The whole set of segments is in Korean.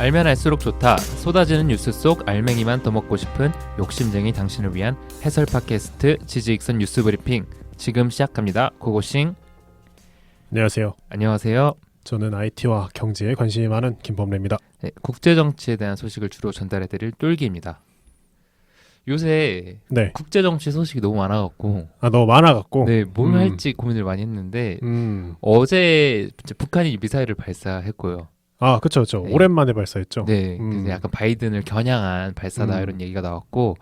알면 알수록 좋다. 쏟아지는 뉴스 속 알맹이만 더 먹고 싶은 욕심쟁이 당신을 위한 해설 팟캐스트 지지익선 뉴스 브리핑 지금 시작합니다. 고고싱 안녕하세요. 안녕하세요. 저는 IT와 경제에 관심이 많은 김범래입니다. 네, 국제 정치에 대한 소식을 주로 전달해드릴 똘기입니다. 요새 네. 국제 정치 소식이 너무 많아갖고 아 너무 많아갖고. 네, 뭘 음. 할지 고민을 많이 했는데 음. 어제 북한이 미사일을 발사했고요. 아 그렇죠, 그렇죠. 네. 오랜만에 발사했죠. 네, 음. 그래서 약간 바이든을 겨냥한 발사다 음. 이런 얘기가 나왔고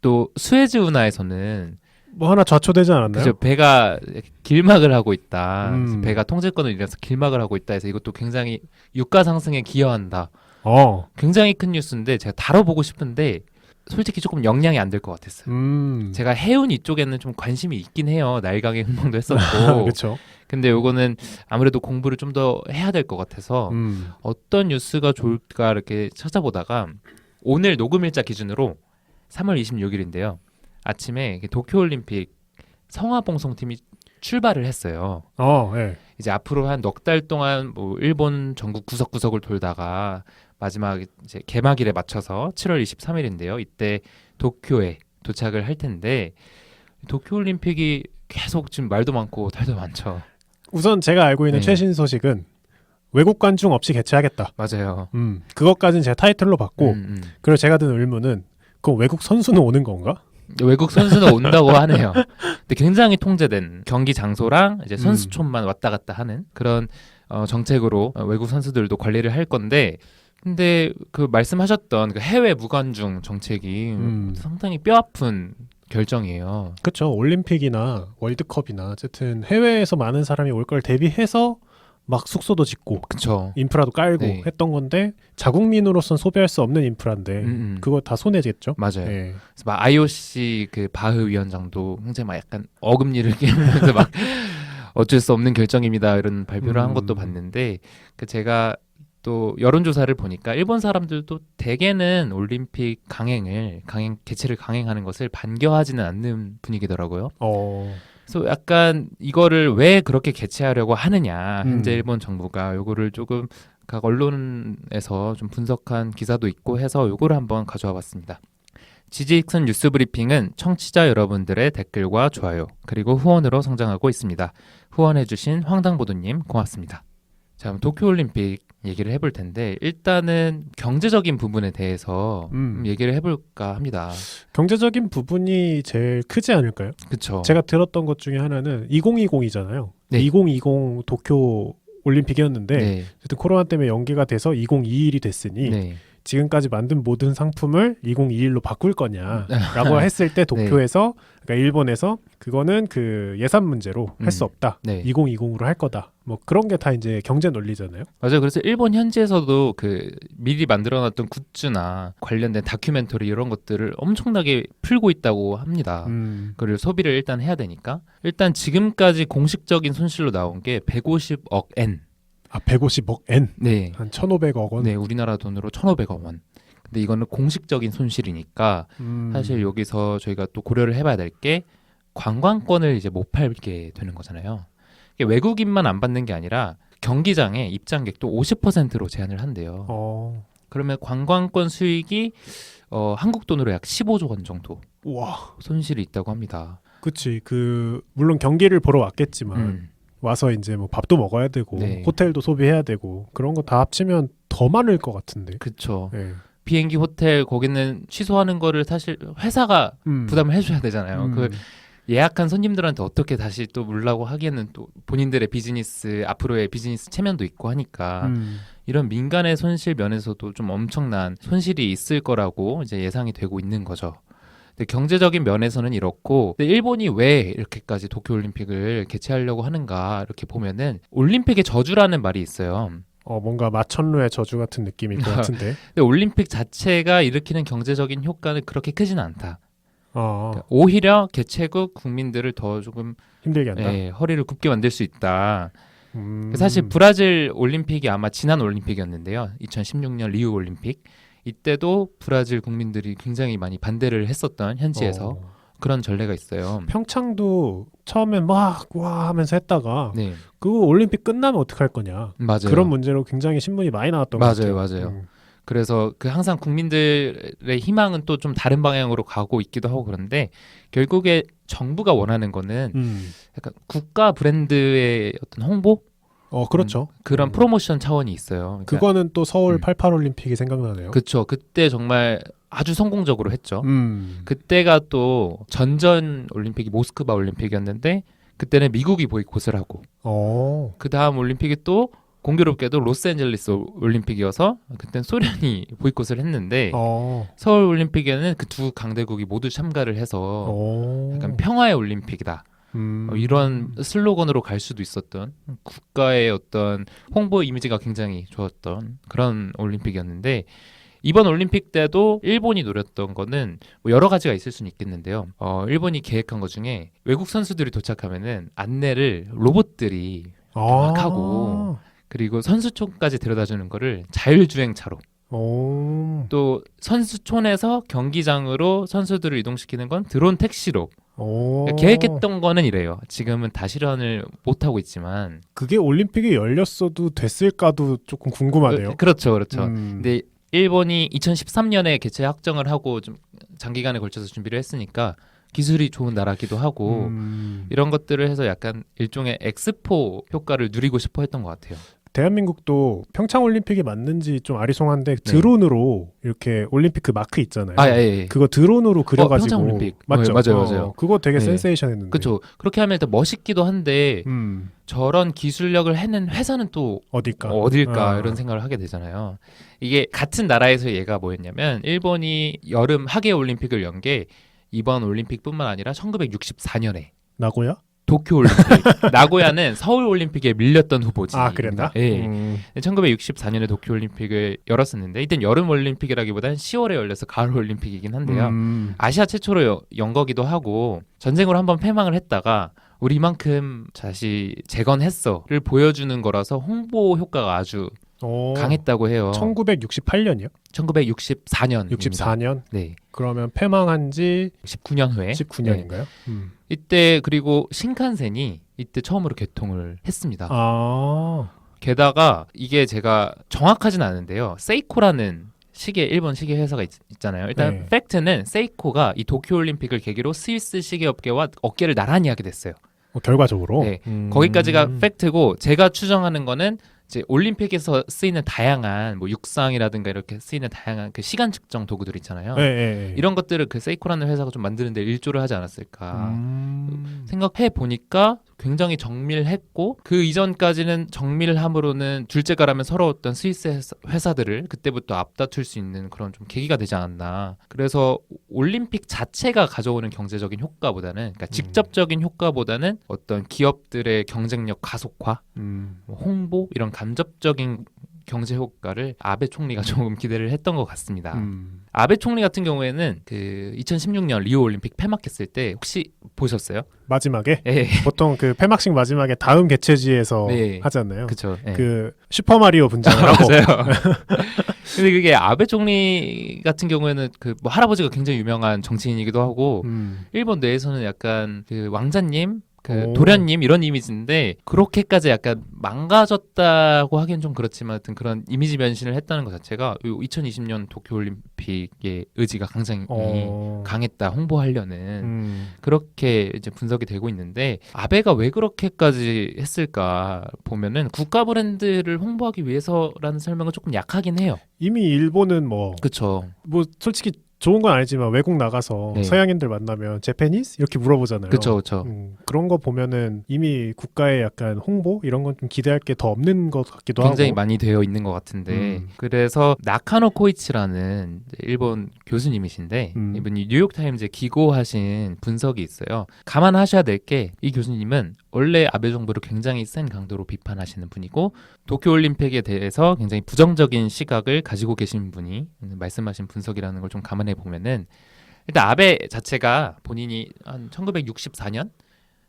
또 수에즈 운하에서는 뭐 하나 좌초되지 않았나요? 그죠 배가 길막을 하고 있다. 음. 배가 통제권을 잃어서 길막을 하고 있다 해서 이것도 굉장히 유가 상승에 기여한다. 어. 굉장히 큰 뉴스인데 제가 다뤄보고 싶은데 솔직히 조금 영향이 안 될 것 같았어요. 음. 제가 해운 이쪽에는 좀 관심이 있긴 해요. 날강의 흥망도 했었고. 그렇죠. 근데 요거는 아무래도 공부를 좀 더 해야 될 것 같아서 음. 어떤 뉴스가 좋을까 이렇게 찾아보다가 오늘 녹음일자 기준으로 3월 26일인데요. 아침에 도쿄올림픽 성화봉송팀이 출발을 했어요. 어, 예. 이제 앞으로 한 넉 달 동안 뭐 일본 전국 구석구석을 돌다가 마지막 이제 개막일에 맞춰서 7월 23일인데요. 이때 도쿄에 도착을 할 텐데 도쿄올림픽이 계속 지금 말도 많고 탈도 많죠. 우선 제가 알고 있는 네. 최신 소식은 외국 관중 없이 개최하겠다. 맞아요. 음. 그것까지는 제가 타이틀로 받고, 음, 음. 그리고 제가 든 의문은 그 외국 선수는 오는 건가? 외국 선수는 온다고 하네요. 근데 굉장히 통제된 경기 장소랑 이제 선수촌만 왔다 갔다 하는 그런 어, 정책으로 어, 외국 선수들도 관리를 할 건데 근데 그 말씀하셨던 그 해외 무관중 정책이 음. 상당히 뼈아픈 결정이에요. 그렇죠. 올림픽이나 월드컵이나 어쨌든 해외에서 많은 사람이 올 걸 대비해서 막 숙소도 짓고 그쵸. 인프라도 깔고 네. 했던 건데 자국민으로선 소비할 수 없는 인프라인데 음, 음. 그거 다 손해겠죠. 맞아요. 예. 그래서 막 IOC 그 바흐 위원장도 굉장히 막 약간 어금니를 깨물면서 막 어쩔 수 없는 결정입니다 이런 발표를 한 음. 것도 봤는데 그 제가 또 여론조사를 보니까 일본 사람들도 대개는 올림픽 강행을 강행 개최를 강행하는 것을 반겨하지는 않는 분위기더라고요. 어. 그래서 약간 이거를 왜 그렇게 개최하려고 하느냐 현재 음. 일본 정부가 요거를 조금 각 언론에서 좀 분석한 기사도 있고 해서 요거를 한번 가져와 봤습니다. 지지익선 뉴스 브리핑은 청취자 여러분들의 댓글과 좋아요 그리고 후원으로 성장하고 있습니다. 후원해주신 황당보도님 고맙습니다. 자, 그럼 도쿄올림픽 얘기를 해볼 텐데 일단은 경제적인 부분에 대해서 음. 좀 얘기를 해볼까 합니다. 경제적인 부분이 제일 크지 않을까요? 그쵸? 제가 들었던 것 중에 하나는 2020이잖아요. 네. 2020 도쿄 올림픽이었는데 네, 어쨌든 코로나 때문에 연기가 돼서 2021이 됐으니 네, 지금까지 만든 모든 상품을 2021로 바꿀 거냐라고 했을 때 도쿄에서 그러니까 일본에서 그거는 그 예산 문제로 할수 음. 없다. 네. 2020으로 할 거다. 뭐 그런 게 다 이제 경제 논리잖아요. 맞아요. 그래서 일본 현지에서도 그 미리 만들어놨던 굿즈나 관련된 다큐멘터리 이런 것들을 엄청나게 풀고 있다고 합니다. 음. 그리고 소비를 일단 해야 되니까 일단 지금까지 공식적인 손실로 나온 게 150억 엔. 아 150억 엔. 네. 한 1,500억 원. 네, 우리나라 돈으로 1,500억 원. 근데 이거는 공식적인 손실이니까 음. 사실 여기서 저희가 또 고려를 해봐야 될 게 관광권을 이제 못 팔게 되는 거잖아요. 외국인만 안 받는 게 아니라 경기장에 입장객도 50%로 제한을 한대요. 어. 그러면 관광권 수익이 어, 한국 돈으로 약 15조 원 정도 와. 손실이 있다고 합니다. 그치. 그 물론 경기를 보러 왔겠지만 음, 와서 이제 뭐 밥도 먹어야 되고 네. 호텔도 소비해야 되고 그런 거 다 합치면 더 많을 것 같은데. 예. 비행기, 호텔 거기는 취소하는 거를 사실 회사가 음. 부담을 해줘야 되잖아요. 음. 그 예약한 손님들한테 어떻게 다시 또 물라고 하기에는 또 본인들의 비즈니스 앞으로의 비즈니스 체면도 있고 하니까 음. 이런 민간의 손실 면에서도 좀 엄청난 손실이 있을 거라고 이제 예상이 되고 있는 거죠. 근데 경제적인 면에서는 이렇고 근데 일본이 왜 이렇게까지 도쿄올림픽을 개최하려고 하는가 이렇게 보면은 올림픽의 저주라는 말이 있어요. 어 뭔가 마천루의 저주 같은 느낌일 것 같은데. 근데 올림픽 자체가 일으키는 경제적인 효과는 그렇게 크지는 않다. 어, 그러니까 오히려 개최국 국민들을 더 조금 힘들게 한다. 예, 허리를 굽게 만들 수 있다. 음. 사실 브라질 올림픽이 아마 지난 올림픽이었는데요. 2016년 리우 올림픽 이때도 브라질 국민들이 굉장히 많이 반대를 했었던 현지에서 어. 그런 전례가 있어요. 평창도 처음엔 막 와 하면서 했다가 네, 그 올림픽 끝나면 어떡할 거냐 맞아요. 그런 문제로 굉장히 신문이 많이 나왔던 맞아요, 것 같아요. 맞아요. 음. 그래서 그 항상 국민들의 희망은 또 좀 다른 방향으로 가고 있기도 하고 그런데 결국에 정부가 원하는 거는 음. 약간 국가 브랜드의 어떤 홍보 어 그렇죠. 그런 음. 프로모션 차원이 있어요. 그러니까 그거는 또 서울 음. 88 올림픽이 생각나네요. 그쵸. 그때 정말 아주 성공적으로 했죠. 음. 그때가 또 전전 올림픽이 모스크바 올림픽이었는데 그때는 미국이 보이콧을 하고 어. 그 다음 올림픽이 또 공교롭게도 로스앤젤레스 올림픽이어서 그땐 소련이 보이콧을 했는데 어. 서울 올림픽에는 그 두 강대국이 모두 참가를 해서 어. 약간 평화의 올림픽이다 음. 어, 이런 슬로건으로 갈 수도 있었던 국가의 어떤 홍보 이미지가 굉장히 좋았던 그런 올림픽이었는데 이번 올림픽 때도 일본이 노렸던 거는 뭐 여러 가지가 있을 수는 있겠는데요. 어, 일본이 계획한 것 중에 외국 선수들이 도착하면은 안내를 로봇들이 아. 막 하고 그리고 선수촌까지 데려다주는 거를 자율주행차로 오. 또 선수촌에서 경기장으로 선수들을 이동시키는 건 드론 택시로 오. 그러니까 계획했던 거는 이래요. 지금은 다 실현을 못 하고 있지만 그게 올림픽이 열렸어도 됐을까도 조금 궁금하네요. 그, 그렇죠, 그렇죠. 음. 근데 일본이 2013년에 개최 확정을 하고 좀 장기간에 걸쳐서 준비를 했으니까 기술이 좋은 나라기도 하고 음. 이런 것들을 해서 약간 일종의 엑스포 효과를 누리고 싶어 했던 것 같아요. 대한민국도 평창 올림픽이 맞는지 좀 아리송한데 드론으로 이렇게 올림픽 그 마크 있잖아요. 네. 아, 예, 예. 그거 드론으로 그려가지고 평창 올림픽. 맞죠? 네, 맞아요, 어, 맞아요. 그거 되게 네. 센세이션했는데. 그렇죠. 그렇게 하면 일단 멋있기도 한데 음. 저런 기술력을 해낸 회사는 또 어딜까? 어딜까 아. 이런 생각을 하게 되잖아요. 이게 같은 나라에서 얘가 뭐였냐면 일본이 여름 하계 올림픽을 연 게 이번 올림픽뿐만 아니라 1964년에 나고야? 도쿄 올림픽 나고야는 서울 올림픽에 밀렸던 후보지. 아 그랬나? 예. 음. 1964년에 도쿄 올림픽을 열었었는데 이땐 여름 올림픽이라기보다는 10월에 열려서 가을 올림픽이긴 한데요. 음. 아시아 최초로 여- 연 거기도 하고 전쟁으로 한번 패망을 했다가 우리 이만큼 다시 재건했어를 보여주는 거라서 홍보 효과가 아주 어. 강했다고 해요. 1968년이요? 1964년. 64년? 네. 그러면 패망한 지 19년 후에. 네. 19년인가요? 음. 이때 그리고 신칸센이 이때 처음으로 개통을 했습니다. 아. 게다가 이게 제가 정확하진 않은데요. 세이코라는 시계 일본 시계 회사가 있, 잖아요 일단 네. 팩트는 세이코가 이 도쿄 올림픽을 계기로 스위스 시계 업계와 어깨를 나란히 하게 됐어요. 어, 결과적으로 네. 음. 거기까지가 팩트고 제가 추정하는 거는 이제 올림픽에서 쓰이는 다양한 뭐 육상이라든가 이렇게 쓰이는 다양한 그 시간 측정 도구들 있잖아요. 네, 네, 네. 이런 것들을 그 세이코라는 회사가 좀 만드는데 일조를 하지 않았을까 음. 생각해 보니까 굉장히 정밀했고 그 이전까지는 정밀함으로는 둘째가라면 서러웠던 스위스 회사- 회사 들을 그때부터 앞다툴 수 있는 그런 좀 계기가 되지 않았나. 그래서 올림픽 자체가 가져오는 경제적인 효과보다는 그러니까 직접적인 효과보다는 어떤 기업들의 경쟁력 가속화, 음. 뭐 홍보 이런 간접적인 경제 효과를 아베 총리가 조금 기대를 했던 것 같습니다. 음. 아베 총리 같은 경우에는 그 2016년 리오 올림픽 폐막했을 때 혹시 보셨어요? 마지막에 예, 보통 그 폐막식 마지막에 다음 개최지에서 네. 하잖아요. 그쵸. 예. 그 슈퍼 마리오 분장을 하고 맞아요. 근데 그게 아베 총리 같은 경우에는 그 뭐 할아버지가 굉장히 유명한 정치인이기도 하고 음. 일본 내에서는 약간 그 왕자님, 그 오. 도련님 이런 이미지인데 그렇게까지 약간 망가졌다고 하기엔 좀 그렇지만 하여튼 그런 이미지 변신을 했다는 것 자체가 2020년 도쿄 올림픽의 의지가 굉장히 어. 강했다 홍보하려는 음. 그렇게 이제 분석이 되고 있는데 아베가 왜 그렇게까지 했을까 보면은 국가 브랜드를 홍보하기 위해서라는 설명은 조금 약하긴 해요. 이미 일본은 뭐, 그렇죠. 뭐 솔직히 좋은 건 아니지만 외국 나가서 네. 서양인들 만나면 제페니스 이렇게 물어보잖아요. 그렇죠, 그렇죠. 음, 그런 거 보면은 이미 국가의 약간 홍보 이런 건 좀 기대할 게 더 없는 것 같기도 굉장히 하고. 많이 되어 있는 것 같은데 음. 그래서 나카노 코이치라는 일본 교수님이신데 음. 이분이 뉴욕 타임즈에 기고하신 분석이 있어요. 감안하셔야 될 게 이 교수님은 원래 아베 정부를 굉장히 센 강도로 비판하시는 분이고 도쿄 올림픽에 대해서 굉장히 부정적인 시각을 가지고 계신 분이 말씀하신 분석이라는 걸 좀 감안해 보면은 일단 아베 자체가 본인이 한 1964년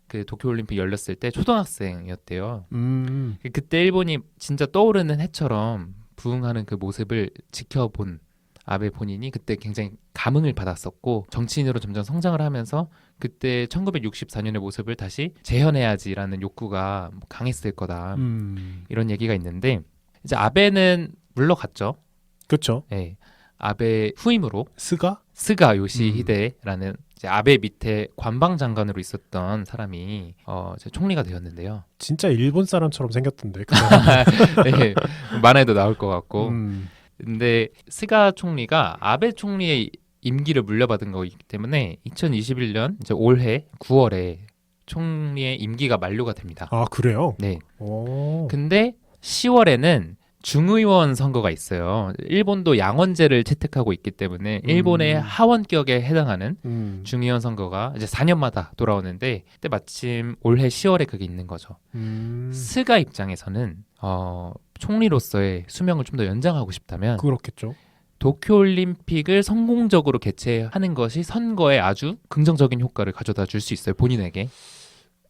그 도쿄 올림픽 열렸을 때 초등학생이었대요. 음. 그때 일본이 진짜 떠오르는 해처럼 부흥하는 그 모습을 지켜본 아베 본인이 그때 굉장히 감흥을 받았었고 정치인으로 점점 성장을 하면서 그때 1964년의 모습을 다시 재현해야지라는 욕구가 강했을 거다 음. 이런 얘기가 있는데 이제 아베는 물러갔죠. 그렇죠. 예, 아베 후임으로 스가 스가 음. 요시히데라는 이제 아베 밑에 관방 장관으로 있었던 사람이 어, 이제 총리가 되었는데요. 진짜 일본 사람처럼 생겼던데. 그 사람. 네, 만화에도 나올 것 같고. 음. 근데 스가 총리가 아베 총리의 임기를 물려받은 거기 때문에 2021년 이제 올해 9월에 총리의 임기가 만료가 됩니다. 아 그래요? 네. 오. 근데 10월에는 중의원 선거가 있어요. 일본도 양원제를 채택하고 있기 때문에 일본의 음. 하원격에 해당하는 음. 중의원 선거가 이제 4년마다 돌아오는데 그때 마침 올해 10월에 그게 있는 거죠. 음. 스가 입장에서는 어, 총리로서의 수명을 좀 더 연장하고 싶다면 그렇겠죠. 도쿄 올림픽을 성공적으로 개최하는 것이 선거에 아주 긍정적인 효과를 가져다 줄 수 있어요. 본인에게.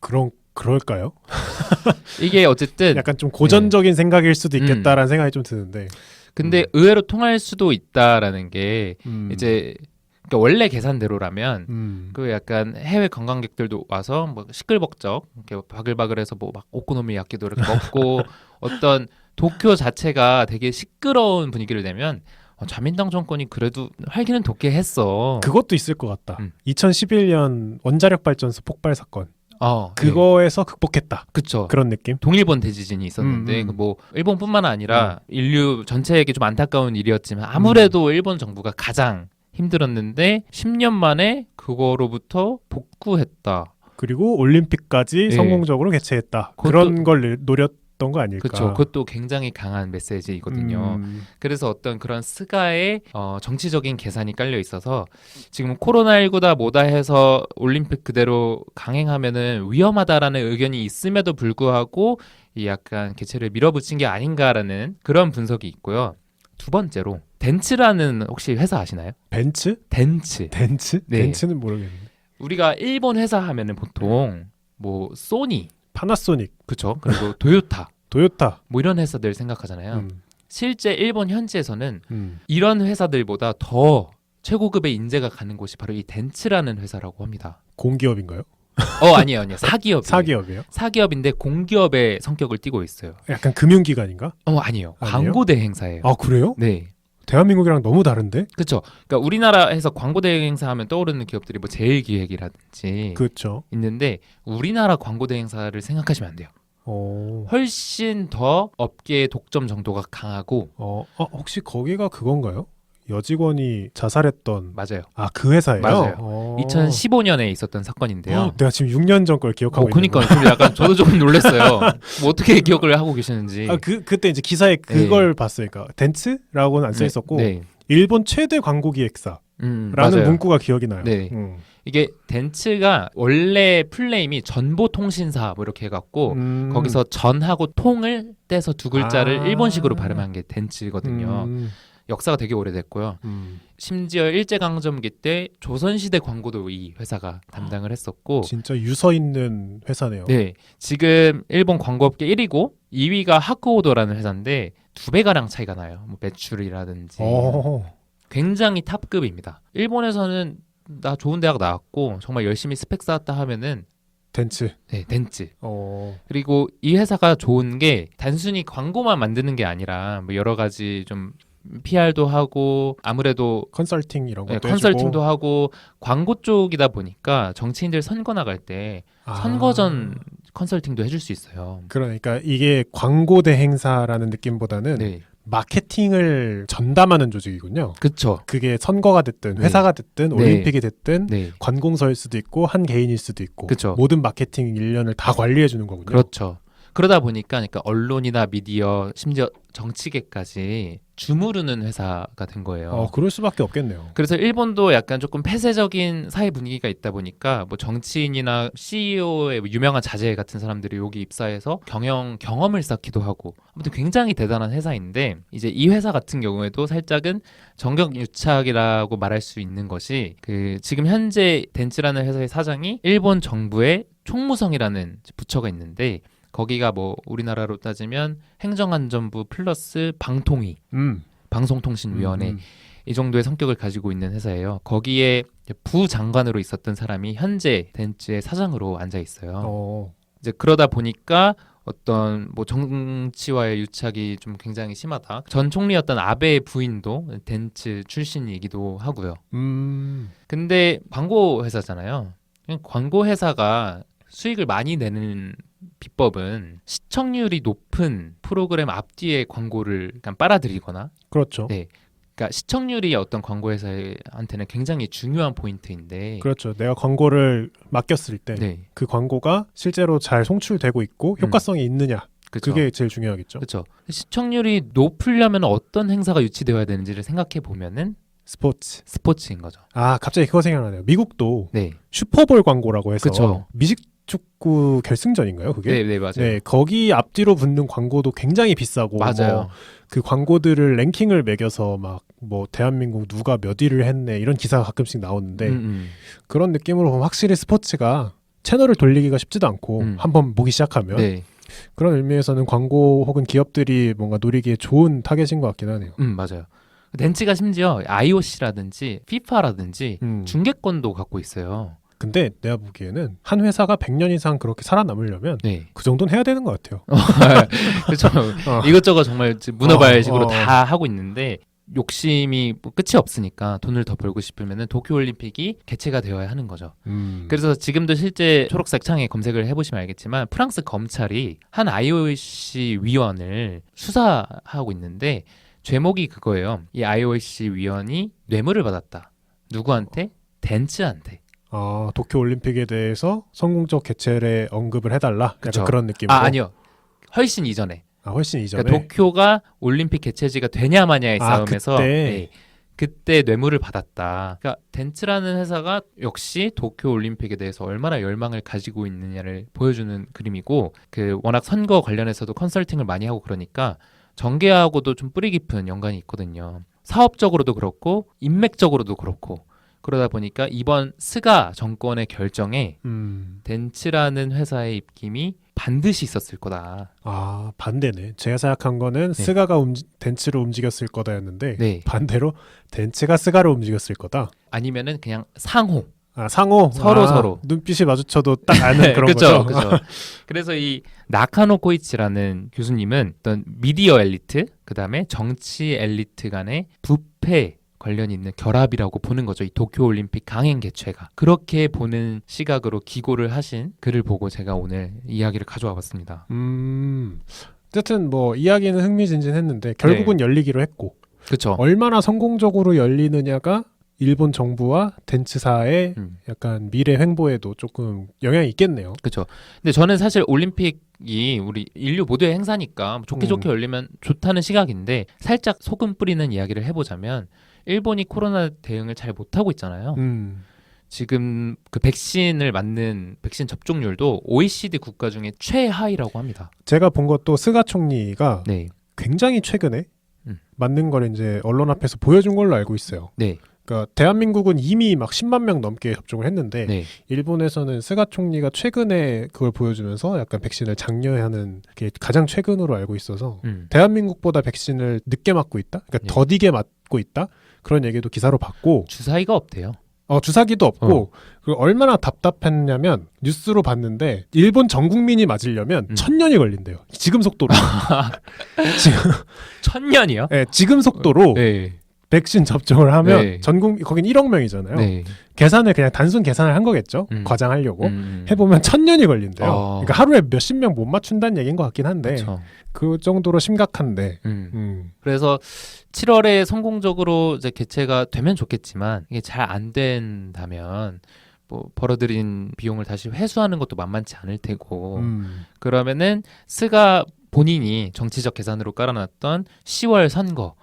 그런 그럴까요? 이게 어쨌든 약간 좀 고전적인 생각일 수도 음. 있겠다라는 생각이 좀 드는데. 근데 음. 의외로 통할 수도 있다라는 게 음. 이제 그러니까 원래 계산대로라면 음. 그 약간 해외 관광객들도 와서 뭐 시끌벅적 이렇게 바글바글해서 뭐 막 오코노미야끼도 이렇게 먹고 어떤 도쿄 자체가 되게 시끄러운 분위기를 내면 어, 자민당 정권이 그래도 활기는 돋게 했어. 그것도 있을 것 같다. 음. 2011년 원자력 발전소 폭발 사건 어, 네. 그거에서 극복했다. 그쵸. 그런 느낌. 동일본 대지진이 있었는데 음, 음. 그뭐 일본뿐만 아니라 인류 전체에게 좀 안타까운 일이었지만 아무래도 음. 일본 정부가 가장 힘들었는데 10년 만에 그거로부터 복구했다. 그리고 올림픽까지 네. 성공적으로 개최했다. 그것도- 그런 걸 노렸 던 거 아닐까. 그렇죠. 그것도 굉장히 강한 메시지이거든요. 음. 그래서 어떤 그런 스가의 어, 정치적인 계산이 깔려 있어서 지금 코로나19다 뭐다 해서 올림픽 그대로 강행하면은 위험하다라는 의견이 있음에도 불구하고 이 약간 개최를 밀어붙인 게 아닌가라는 그런 분석이 있고요. 두 번째로 덴츠라는 혹시 회사 아시나요? 벤츠? 덴츠. 덴츠? 네. 덴츠는 모르겠는데. 우리가 일본 회사 하면은 보통 뭐 소니, 파나소닉, 그쵸? 그리고 도요타 도요타. 뭐 이런 회사들 생각하잖아요. 음. 실제 일본 현지에서는 음. 이런 회사들보다 더 최고급의 인재가 가는 곳이 바로 이 덴츠라는 회사라고 합니다. 공기업인가요? 어 아니에요, 아니에요. 사기업. 사기업이에요? 사기업인데 공기업의 성격을 띠고 있어요. 약간 금융기관인가? 어 아니에요. 아니에요? 광고 대 행사예요. 아 그래요? 네. 대한민국이랑 너무 다른데? 그렇죠. 그러니까 우리나라에서 광고대 행사 하면 떠오르는 기업들이 뭐 제일기획이라든지 그렇죠. 있는데 우리나라 광고 대 행사를 생각하시면 안 돼요. 어. 훨씬 더 업계의 독점 정도가 강하고 어, 어, 혹시 거기가 그건가요? 여직원이 자살했던 맞아요. 아 그 회사예요? 맞아요. 어. 2015년에 있었던 사건인데요. 어, 내가 지금 6년 전 걸 기억하고 어, 그니까 있는 좀 약간 저도 조금 놀랐어요. 뭐 어떻게 기억을 하고 계시는지. 아, 그 그때 이제 기사에 그걸 봤어요. 그러니까 덴츠라고는 안써 네, 있었고 네. 일본 최대 광고 기획사라는 음, 맞아요. 문구가 기억이 나요. 네. 음. 이게 덴츠가 원래 풀네임이 전보통신사 뭐 이렇게 해갖고 음. 거기서 전하고 통을 떼서 두 글자를 아. 일본식으로 발음한 게 덴츠거든요. 음. 역사가 되게 오래됐고요. 음. 심지어 일제 강점기 때 조선 시대 광고도 이 회사가 담당을 했었고 진짜 유서 있는 회사네요. 네, 지금 일본 광고업계 1위고 2위가 하쿠오도라는 회사인데 두 배가량 차이가 나요. 뭐 매출이라든지 어. 굉장히 탑급입니다. 일본에서는 나 좋은 대학 나왔고 정말 열심히 스펙 쌓았다 하면은 덴츠. 네, 덴츠. 어. 그리고 이 회사가 좋은 게 단순히 광고만 만드는 게 아니라 뭐 여러 가지 좀 PR도 하고 아무래도 컨설팅 이런 네, 것도 컨설팅도 해주고. 하고 광고 쪽이다 보니까 정치인들 선거 나갈 때 아. 선거 전 컨설팅도 해줄 수 있어요. 그러니까 이게 광고 대 행사라는 느낌보다는 네, 마케팅을 전담하는 조직이군요. 그쵸. 그게 선거가 됐든 네. 회사가 됐든 네. 올림픽이 됐든 네, 관공서일 수도 있고 한 개인일 수도 있고 그쵸. 모든 마케팅 일련을 다 관리해 주는 거군요. 그렇죠. 그러다 보니까 그러니까 언론이나 미디어 심지어 정치계까지 주무르는 회사가 된 거예요. 어, 그럴 수밖에 없겠네요. 그래서 일본도 약간 조금 폐쇄적인 사회 분위기가 있다 보니까 뭐 정치인이나 CEO의 유명한 자제 같은 사람들이 여기 입사해서 경영 경험을 쌓기도 하고 아무튼 굉장히 대단한 회사인데 이제 이 회사 같은 경우에도 살짝은 정경 유착이라고 말할 수 있는 것이 그 지금 현재 덴츠라는 회사의 사장이 일본 정부의 총무성이라는 부처가 있는데 거기가 뭐 우리나라로 따지면 행정안전부 플러스 방통위 음. 방송통신위원회 음. 이 정도의 성격을 가지고 있는 회사예요. 거기에 부장관으로 있었던 사람이 현재 덴츠의 사장으로 앉아 있어요. 어. 이제 그러다 보니까 어떤 뭐 정치와의 유착이 좀 굉장히 심하다. 전 총리였던 아베의 부인도 덴츠 출신이기도 하고요. 음. 근데 광고 회사잖아요. 광고 회사가 수익을 많이 내는 비법은 시청률이 높은 프로그램 앞뒤에 광고를 그냥 빨아들이거나 그렇죠. 네. 그러니까 시청률이 어떤 광고 회사한테는 굉장히 중요한 포인트인데 그렇죠. 내가 광고를 맡겼을 때 그 네. 광고가 실제로 잘 송출되고 있고 효과성이 있느냐 그쵸. 그게 제일 중요하겠죠. 그렇죠. 시청률이 높으려면 어떤 행사가 유치되어야 되는지를 생각해 보면은 스포츠. 스포츠인 거죠. 아 갑자기 그거 생각나네요. 미국도 네. 슈퍼볼 광고라고 해서 그쵸. 미식 축구 결승전인가요? 그게? 네, 네, 맞아요. 네, 거기 앞뒤로 붙는 광고도 굉장히 비싸고 맞아요. 뭐 그 광고들을 랭킹을 매겨서 막 뭐 대한민국 누가 몇 위를 했네 이런 기사가 가끔씩 나오는데 음, 음. 그런 느낌으로 보면 확실히 스포츠가 채널을 돌리기가 쉽지도 않고 음. 한번 보기 시작하면 네. 그런 의미에서는 광고 혹은 기업들이 뭔가 노리기에 좋은 타겟인 것 같긴 하네요. 음, 맞아요. 덴츠가 심지어 IOC라든지 FIFA라든지 음. 중계권도 갖고 있어요. 근데 내가 보기에는 한 회사가 100년 이상 그렇게 살아남으려면 네. 그 정도는 해야 되는 것 같아요. 그렇죠. 어. 이것저것 정말 문어발식으로 어, 어. 다 하고 있는데 욕심이 뭐 끝이 없으니까 돈을 더 벌고 싶으면은 도쿄 올림픽이 개최가 되어야 하는 거죠. 음. 그래서 지금도 실제 초록색 창에 검색을 해보시면 알겠지만 프랑스 검찰이 한 IOC 위원을 수사하고 있는데 제목이 그거예요. 이 IOC 위원이 뇌물을 받았다. 누구한테? 덴츠한테. 아, 도쿄 올림픽에 대해서 성공적 개최에 언급을 해달라. 그쵸. 약간 그런 느낌으로. 아 아니요. 훨씬 이전에. 아, 훨씬 이전에. 그러니까 도쿄가 올림픽 개최지가 되냐 마냐의 아, 싸움에서 그때. 네, 그때 뇌물을 받았다. 그러니까 덴츠라는 회사가 역시 도쿄 올림픽에 대해서 얼마나 열망을 가지고 있느냐를 보여주는 그림이고 그 워낙 선거 관련해서도 컨설팅을 많이 하고 그러니까 정계하고도 좀 뿌리 깊은 연관이 있거든요. 사업적으로도 그렇고 인맥적으로도 그렇고 그러다 보니까 이번 스가 정권의 결정에 음. 덴츠라는 회사의 입김이 반드시 있었을 거다. 아, 반대네. 제가 생각한 거는 네. 스가가 움직, 덴츠로 움직였을 거다였는데 네. 반대로 덴츠가 스가로 움직였을 거다. 아니면은 그냥 상호. 아, 상호. 서로 아, 서로. 눈빛이 마주쳐도 딱 아는 그런 그쵸, 거죠. 그쵸. 그래서 이 나카노 코이치라는 교수님은 어떤 미디어 엘리트, 그 다음에 정치 엘리트 간의 부패 관련이 있는 결합이라고 보는 거죠. 이 도쿄 올림픽 강행 개최가 그렇게 보는 시각으로 기고를 하신 글을 보고 제가 오늘 이야기를 가져와 봤습니다. 음. 어쨌든 뭐 이야기는 흥미진진했는데 결국은 열리기로 했고 그렇죠. 얼마나 성공적으로 열리느냐가 일본 정부와 덴츠사의 음. 약간 미래 횡보에도 조금 영향이 있겠네요. 그렇죠. 근데 저는 사실 올림픽이 우리 인류 모두의 행사니까 좋게 음. 좋게 열리면 좋다는 시각인데 살짝 소금 뿌리는 이야기를 해보자면 일본이 코로나 대응을 잘 못하고 있잖아요. 음. 지금 그 백신을 맞는 백신 접종률도 OECD 국가 중에 최하위라고 합니다. 제가 본 것도 스가 총리가 네, 굉장히 최근에 음. 맞는 걸 이제 언론 앞에서 보여준 걸로 알고 있어요. 네, 그러니까 대한민국은 이미 막 10만 명 넘게 접종을 했는데 네, 일본에서는 스가 총리가 최근에 그걸 보여주면서 약간 백신을 장려하는 게 가장 최근으로 알고 있어서 음, 대한민국보다 백신을 늦게 맞고 있다. 그러니까 네. 더디게 맞고 있다. 그런 얘기도 기사로 봤고 주사위가 없대요. 어, 주사기도 없고 어. 그리고 얼마나 답답했냐면 뉴스로 봤는데 일본 전 국민이 맞으려면 음. 천 년이 걸린대요. 지금 속도로. 지금, 천 년이요? 예, 지금 속도로 네, 백신 접종을 하면 네. 전 국민 거긴 1억 명이잖아요. 네. 계산을 그냥 단순 계산을 한 거겠죠. 음. 과장하려고. 음, 해보면 천 년이 걸린대요. 어. 그러니까 하루에 몇십 명 못 맞춘다는 얘기인 것 같긴 한데 그렇죠. 그 정도로 심각한데. 음. 음. 그래서 7월에 성공적으로 이제 개최가 되면 좋겠지만 이게 잘 안 된다면 뭐 벌어들인 비용을 다시 회수하는 것도 만만치 않을 테고 음. 그러면은 스가 본인이 정치적 계산으로 깔아놨던 10월 선거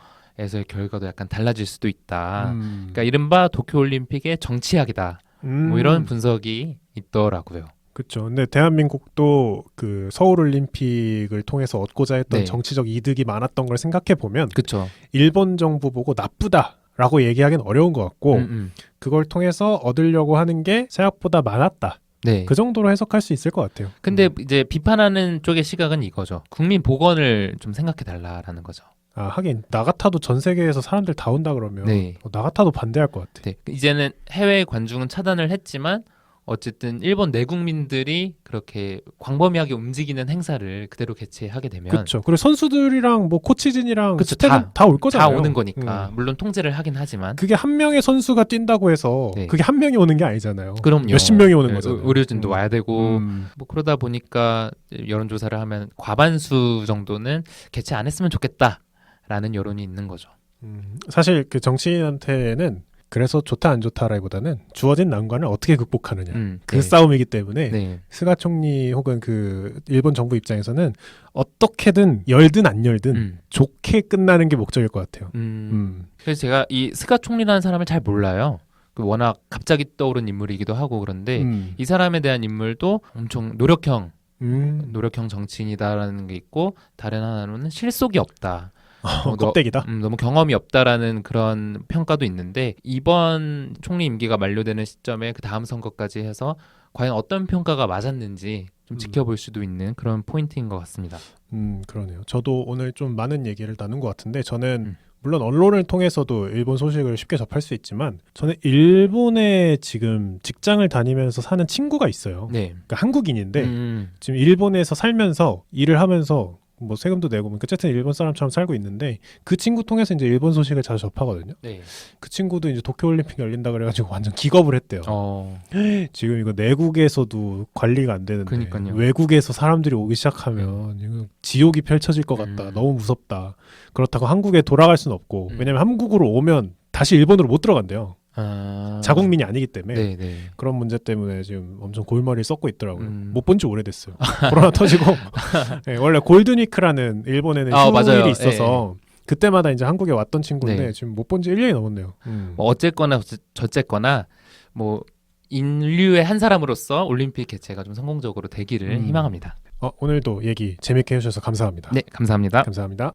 에서의 결과도 약간 달라질 수도 있다. 음. 그러니까 이른바 도쿄올림픽의 정치학이다. 음. 뭐 이런 분석이 있더라고요. 그렇죠. 근데 대한민국도 그 서울 올림픽을 통해서 얻고자 했던 네. 정치적 이득이 많았던 걸 생각해 보면 그렇죠. 일본 정부 보고 나쁘다라고 얘기하기는 어려운 것 같고 음, 음. 그걸 통해서 얻으려고 하는 게 생각보다 많았다. 네. 그 정도로 해석할 수 있을 것 같아요. 근데 음. 이제 비판하는 쪽의 시각은 이거죠. 국민 보건을 좀 생각해 달라라는 거죠. 아 하긴 나가타도 전 세계에서 사람들 다 온다 그러면 네. 어, 나가타도 반대할 것 같아. 네. 이제는 해외 관중은 차단을 했지만 어쨌든 일본 내국민들이 그렇게 광범위하게 움직이는 행사를 그대로 개최하게 되면 그렇죠. 그리고 선수들이랑 뭐 코치진이랑 그쵸, 스텝은 다- 다올 다 거잖아요. 오는 거니까 음. 물론 통제를 하긴 하지만 그게 한 명의 선수가 뛴다고 해서 네. 그게 한 명이 오는 게 아니잖아요. 그럼요. 몇십 명이 오는 네, 거잖아요. 의료진도 음. 와야 되고 음. 뭐 그러다 보니까 여론조사를 하면 과반수 정도는 개최 안 했으면 좋겠다 라는 여론이 있는 거죠. 음, 사실 그 정치인한테는 그래서 좋다 안 좋다라기보다는 주어진 난관을 어떻게 극복하느냐 음, 그 네. 싸움이기 때문에 네. 스가 총리 혹은 그 일본 정부 입장에서는 어떻게든 열든 안 열든 음. 좋게 끝나는 게 목적일 것 같아요. 음. 음. 그래서 제가 이 스가 총리라는 사람을 잘 몰라요. 그 워낙 갑자기 떠오른 인물이기도 하고 그런데 음. 이 사람에 대한 인물도 엄청 노력형 음. 노력형 정치인이다라는 게 있고 다른 하나로는 실속이 없다. 어, 너- 껍데기다. 음, 너무 경험이 없다라는 그런 평가도 있는데 이번 총리 임기가 만료되는 시점에 그 다음 선거까지 해서 과연 어떤 평가가 맞았는지 좀 음. 지켜볼 수도 있는 그런 포인트인 것 같습니다. 음 그러네요. 저도 오늘 좀 많은 얘기를 나눈 것 같은데 저는 음. 물론 언론을 통해서도 일본 소식을 쉽게 접할 수 있지만 저는 일본에 지금 직장을 다니면서 사는 친구가 있어요. 네. 그러니까 한국인인데 음, 지금 일본에서 살면서 일을 하면서 뭐 세금도 내고 뭐 어쨌든 일본 사람처럼 살고 있는데 그 친구 통해서 이제 일본 소식을 자주 접하거든요. 네. 그 친구도 이제 도쿄 올림픽 열린다 그래가지고 완전 기겁을 했대요. 어, 지금 이거 내국에서도 관리가 안 되는데 그러니까요. 외국에서 사람들이 오기 시작하면 이거 지옥이 펼쳐질 것 같다. 음. 너무 무섭다. 그렇다고 한국에 돌아갈 수는 없고 음. 왜냐면 한국으로 오면 다시 일본으로 못 들어간대요. 아, 자국민이 아니기 때문에 네, 네. 그런 문제 때문에 지금 엄청 골머리를 썩고 있더라고요. 음. 못본 지 오래됐어요. 코로나 터지고 네, 원래 골든위크라는 일본에는 아, 휴일이 맞아요. 있어서 그때마다 이제 한국에 왔던 친구인데 네. 지금 못 본 지 1년이 넘었네요. 음. 뭐 어쨌거나 저쨌거나 뭐 인류의 한 사람으로서 올림픽 개최가 좀 성공적으로 되기를 음. 희망합니다. 어, 오늘도 얘기 재밌게 해주셔서 감사합니다. 네, 감사합니다. 감사합니다.